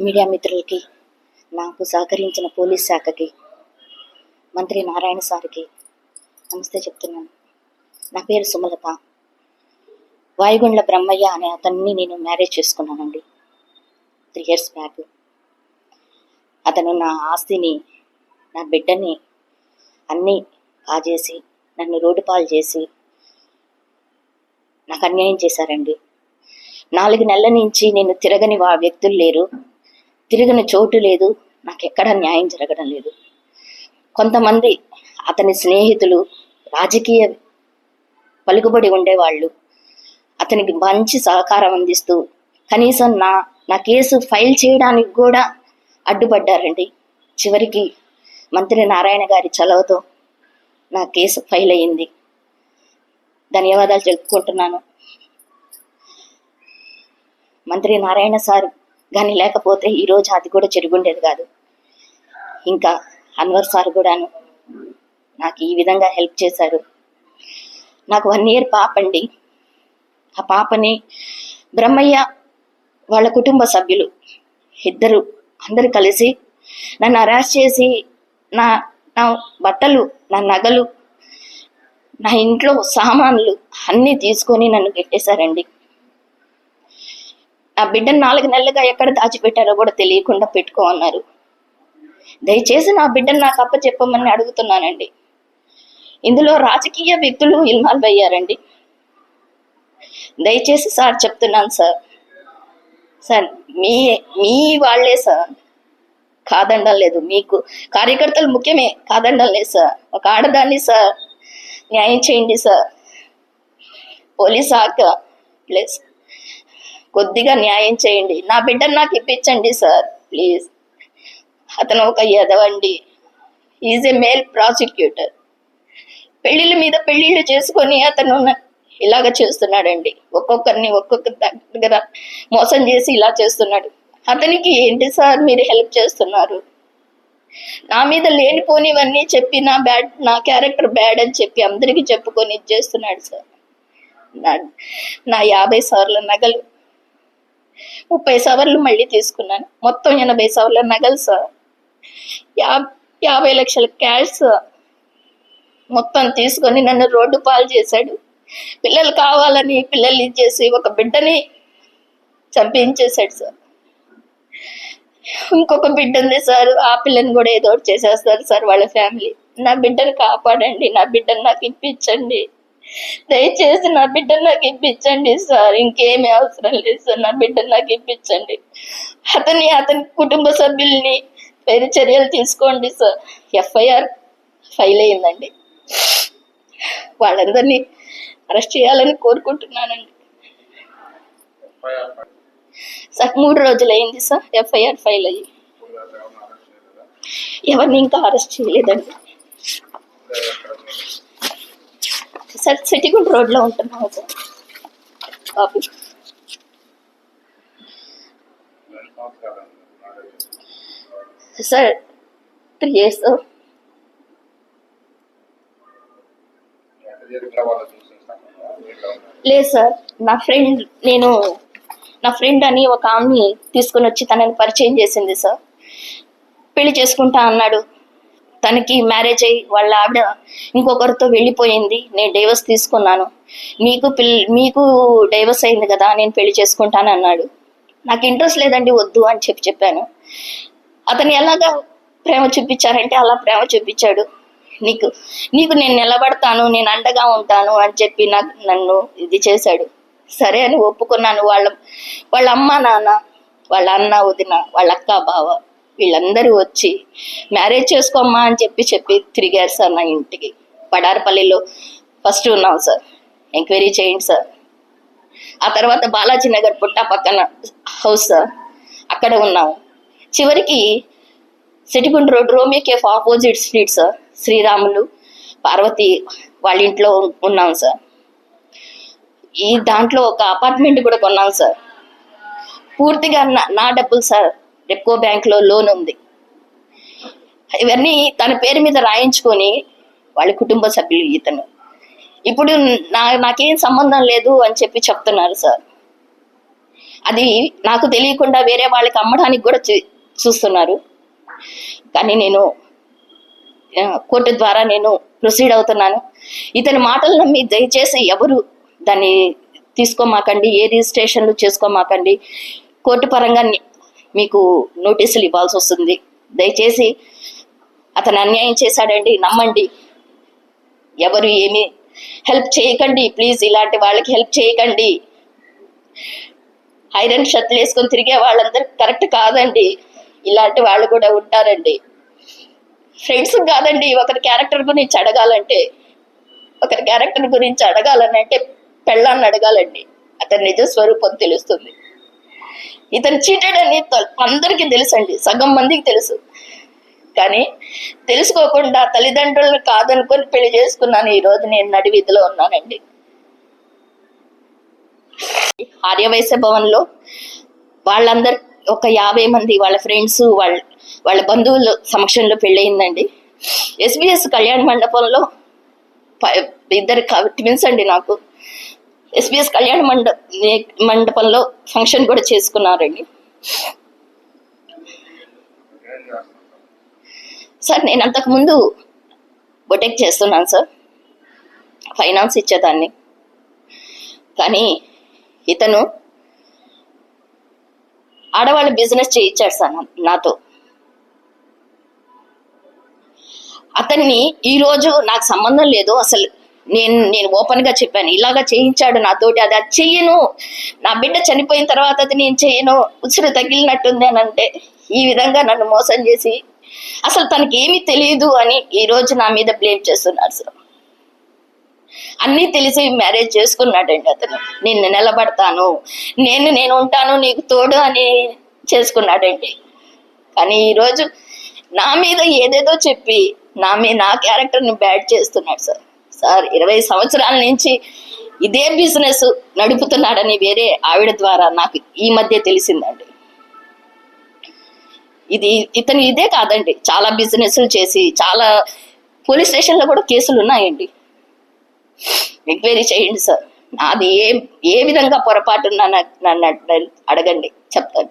Media మిత్రులకి నాకు సహకరించిన పోలీస్ శాఖకి మంత్రి నారాయణ సార్కి నమస్తే చెప్తున్నాను. నా పేరు సుమలత. వాయుగుండ్ల బ్రహ్మయ్య అనే అతన్ని నేను మ్యారేజ్ చేసుకున్నానండి. Three years back. అతను నా ఆస్తిని నా బిడ్డని అన్నీ కాజేసి నన్ను రోడ్డు పాలు చేసి నాకు అన్యాయం చేశారండి. నాలుగు నెలల నుంచి నేను తిరగని వా వ్యక్తులు లేరు. తిరిగిన చోటు లేదు. నాకు న్యాయం జరగడం లేదు. కొంతమంది అతని స్నేహితులు రాజకీయ పలుకుబడి ఉండేవాళ్ళు. అతనికి మంచి సహకారం అందిస్తూ కనీసం నా నా కేసు ఫైల్ చేయడానికి కూడా అడ్డుపడ్డారండి. చివరికి మంత్రి నారాయణ గారి చలవతో నా కేసు ఫైల్ అయ్యింది. ధన్యవాదాలు చెప్పుకుంటున్నాను మంత్రి నారాయణ సార్ కానీ లేకపోతే ఈరోజు అది కూడా చెరుగుండేది కాదు. ఇంకా అన్వర్ సార్ కూడాను నాకు ఈ విధంగా హెల్ప్ చేశారు. నాకు వన్ ఇయర్ పాప అండి ఆ పాపని బ్రహ్మయ్య వాళ్ళ కుటుంబ సభ్యులు ఇద్దరు అందరు కలిసి నన్ను అరెస్ట్ చేసి నా నా బట్టలు నా నగలు నా ఇంట్లో సామాన్లు అన్నీ తీసుకొని నన్ను పెట్టేశారండి ఆ బిడ్డను నాలుగు నెలలుగా ఎక్కడ దాచిపెట్టారో కూడా తెలియకుండా పెట్టుకో అన్నారు దయచేసి నా బిడ్డను నాకు అప్ప చెప్పమని అడుగుతున్నానండి. ఇందులో రాజకీయ వ్యక్తులు ఇన్వాల్వ్ అయ్యారండి. దయచేసి సార్ చెప్తున్నాను సార్. సార్ మీ మీ వాళ్ళే సార్. కాదండం లేదు. మీకు కార్యకర్తలు ముఖ్యమే. కాదండం లేదు సార్. ఒక ఆడదాన్ని సార్. న్యాయం చేయండి సార్. పోలీస్ శాఖ ప్లీజ్ కొద్దిగా న్యాయం చేయండి. నా బిడ్డను నాకు ఇప్పించండి సార్ ప్లీజ్ అతను ఒక యదవండి. ఈజ్ ఏ మేల్ ప్రాసిక్యూటర్ పెళ్ళిళ్ళ మీద పెళ్ళిళ్ళు చేసుకొని అతను ఇలాగ చేస్తున్నాడండి. ఒక్కొక్కరిని ఒక్కొక్క దగ్గర మోసం చేసి ఇలా చేస్తున్నాడు. అతనికి ఏంటి సార్ మీరు హెల్ప్ చేస్తున్నారు. నా మీద లేనిపోనివన్నీ చెప్పి నా బ్యాడ్ నా క్యారెక్టర్ బ్యాడ్ అని చెప్పి అందరికీ చెప్పుకొని ఇది చేస్తున్నాడు సార్ నా నా యాభై సార్ల నగలు ముప్పై సవర్లు మళ్ళీ తీసుకున్నాను. మొత్తం ఎనభై సవర్ల నగలు సార్. యా యాభై లక్షల క్యాష్ సార్. మొత్తం తీసుకొని నన్ను రోడ్డు పాలు చేశాడు. పిల్లలు కావాలని పిల్లలు ఇచ్చేసి ఒక బిడ్డని చంపించేశాడు సార్. ఇంకొక బిడ్డ ఉంది సార్. ఆ పిల్లని కూడా ఏదో చేసేస్తారు సార్ వాళ్ళ ఫ్యామిలీ. నా బిడ్డను కాపాడండి. నా బిడ్డను నాకు ఇప్పించండి. దయచేసి నా బిడ్డను నాకు ఇప్పించండి సార్. ఇంకేమీ అవసరం లేదు సార్. నా బిడ్డను నాకు ఇప్పించండి. అతని అతని కుటుంబ సభ్యుల్ని వేరే చర్యలు తీసుకోండి సార్. ఎఫ్ఐఆర్ ఫైల్ అయిందండి. వాళ్ళందరినీ అరెస్ట్ చేయాలని కోరుకుంటున్నానండి. సార్ మూడు రోజులు అయింది సార్. ఎఫ్ఐఆర్ ఫైల్ అయ్యి. ఎవరిని ఇంకా అరెస్ట్ చేయలేదండి. సార్ సిటిగుంట రోడ్లో ఉంటున్నాం sir office sir three years లేదు సార్ నా ఫ్రెండ్ నేను నా ఫ్రెండ్ అని ఒక ఆమెని తీసుకుని వచ్చి తనని పరిచయం చేసింది సార్. పెళ్ళి చేసుకుంటా అన్నాడు. తనకి మ్యారేజ్ అయ్యి వాళ్ళ ఆవిడ ఇంకొకరితో వెళ్ళిపోయింది. నేను డైవర్స్ తీసుకున్నాను. మీకు పిల్ మీకు డైవర్స్ అయింది కదా నేను పెళ్ళి చేసుకుంటాను అన్నాడు. నాకు ఇంట్రెస్ట్ లేదండి వద్దు అని చెప్పి చెప్పాను. అతను ఎలాగా ప్రేమ చూపించారంటే అలా ప్రేమ చూపించాడు. నీకు నీకు నేను నిలబడతాను నేను అండగా ఉంటాను అని చెప్పి నాకు నన్ను ఇది చేశాడు. సరే అని ఒప్పుకున్నాను. వాళ్ళ వాళ్ళ అమ్మ నాన్న వాళ్ళ అన్న వదిన వాళ్ళ అక్క బావ వీళ్ళందరూ వచ్చి మ్యారేజ్ చేసుకోమ్మా అని చెప్పి చెప్పి తిరిగారు సార్ నా ఇంటికి. పడారపల్లిలో ఫస్ట్ ఉన్నాం సార్. ఎంక్వైరీ చేయండి సార్. ఆ తర్వాత బాలాజీ నగర్ పుట్ట పక్కన హౌస్ సార్. అక్కడ ఉన్నాము చివరికి Chittigunta road Romeo cafe opposite street sir. Sriramulu Parvathi వాళ్ళ ఇంట్లో ఉన్నాం సార్. ఈ దాంట్లో ఒక అపార్ట్మెంట్ కూడా కొన్నాం సార్. పూర్తిగా నా నా డబ్బులు సార్. రెప్కో బ్యాంక్లో లోన్ ఉంది. ఇవన్నీ తన పేరు మీద రాయించుకొని వాళ్ళ కుటుంబ సభ్యులు ఇతను. ఇప్పుడు నా నాకేం సంబంధం లేదు అని చెప్పి చెప్తున్నారు సార్. అది నాకు తెలియకుండా వేరే వాళ్ళకి అమ్మడానికి కూడా చూ- చూస్తున్నారు. కానీ నేను కోర్టు ద్వారా నేను ప్రొసీడ్ అవుతున్నాను. ఇతని మాటలు నమ్మి దయచేసి ఎవరు దాన్ని తీసుకోమాకండి ఏ రిజిస్ట్రేషన్లు చేసుకోమాకండి కోర్టు పరంగా మీకు నోటీసులు ఇవ్వాల్సి వస్తుంది. దయచేసి అతను అన్యాయం చేశాడండి నమ్మండి. ఎవరు ఏమి హెల్ప్ చేయకండి ప్లీజ్ ఇలాంటి వాళ్ళకి హెల్ప్ చేయకండి. ఐరన్ షర్ట్లు వేసుకొని తిరిగే వాళ్ళందరూ కరెక్ట్ కాదండి. ఇలాంటి వాళ్ళు కూడా ఉంటారండి. ఫ్రెండ్స్ కాదండి ఒకరి క్యారెక్టర్ గురించి అడగాలంటే. ఒకరి క్యారెక్టర్ గురించి అడగాలని అంటే పెళ్ళాన్ని అడగాలండి. అతని నిజ స్వరూపం తెలుస్తుంది. ఇతను చీటెడ్ అని అందరికీ తెలుసండి సగం మందికి తెలుసు. కానీ తెలుసుకోకుండా తల్లిదండ్రులను కాదనుకొని పెళ్ళి చేసుకున్నాను ఈ రోజు నేను నడివీధిలో ఉన్నానండి. ఆర్యవైశ్య భవన్లో వాళ్ళందరు ఒక యాభై మంది వాళ్ళ ఫ్రెండ్స్ వాళ్ళ వాళ్ళ బంధువుల సమక్షంలో పెళ్ళయిందండి. ఎస్బిఎస్ కళ్యాణ మండపంలో ఇద్దరు ట్విన్స్ అండి నాకు. ఎస్బిఎస్ కళ్యాణ మండ మండపంలో ఫంక్షన్ కూడా చేసుకున్నారండి. సార్ నేను అంతకుముందు బొటెక్ చేస్తున్నాను సార్. ఫైనాన్స్ ఇచ్చేదాన్ని. కానీ ఇతను ఆడవాళ్ళ బిజినెస్ చేయించాడు సార్ నాతో. అతన్ని ఈ రోజు నాకు సంబంధం లేదు. అసలు నేను నేను ఓపెన్గా చెప్పాను. ఇలాగా చేయించాడు నాతోటి అది అది చెయ్యను. నా బిడ్డ చనిపోయిన తర్వాత అది నేను చెయ్యను. ఉసురు తగిలినట్టుంది అని అంటే ఈ విధంగా నన్ను మోసం చేసి అసలు తనకి ఏమీ తెలియదు అని ఈ రోజు నా మీద బ్లేమ్ చేస్తున్నారు సార్ అన్నీ తెలిసి మ్యారేజ్ చేసుకున్నాడండి అతను. నేను నిలబడతాను. నేను నేను ఉంటాను నీకు తోడు అని చేసుకున్నాడండి. కానీ ఈరోజు నా మీద ఏదేదో చెప్పి నా మీ నా క్యారెక్టర్ని బ్యాడ్ చేస్తున్నాడు సార్ సార్. ఇరవై సంవత్సరాల నుంచి ఇదే బిజినెస్ నడుపుతున్నాడని వేరే ఆవిడ ద్వారా నాకు ఈ మధ్య తెలిసిందండి. ఇది ఇతను ఇదే కాదండి. చాలా బిజినెస్లు చేసి చాలా పోలీస్ స్టేషన్లో కూడా కేసులు ఉన్నాయండి. ఎంక్వైరీ చేయండి సార్. నాది ఏ ఏ విధంగా పొరపాటు నన్ను నన్ను అడగండి. చెప్తాను.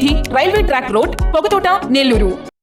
వీధి railway track road Pogathota Nellore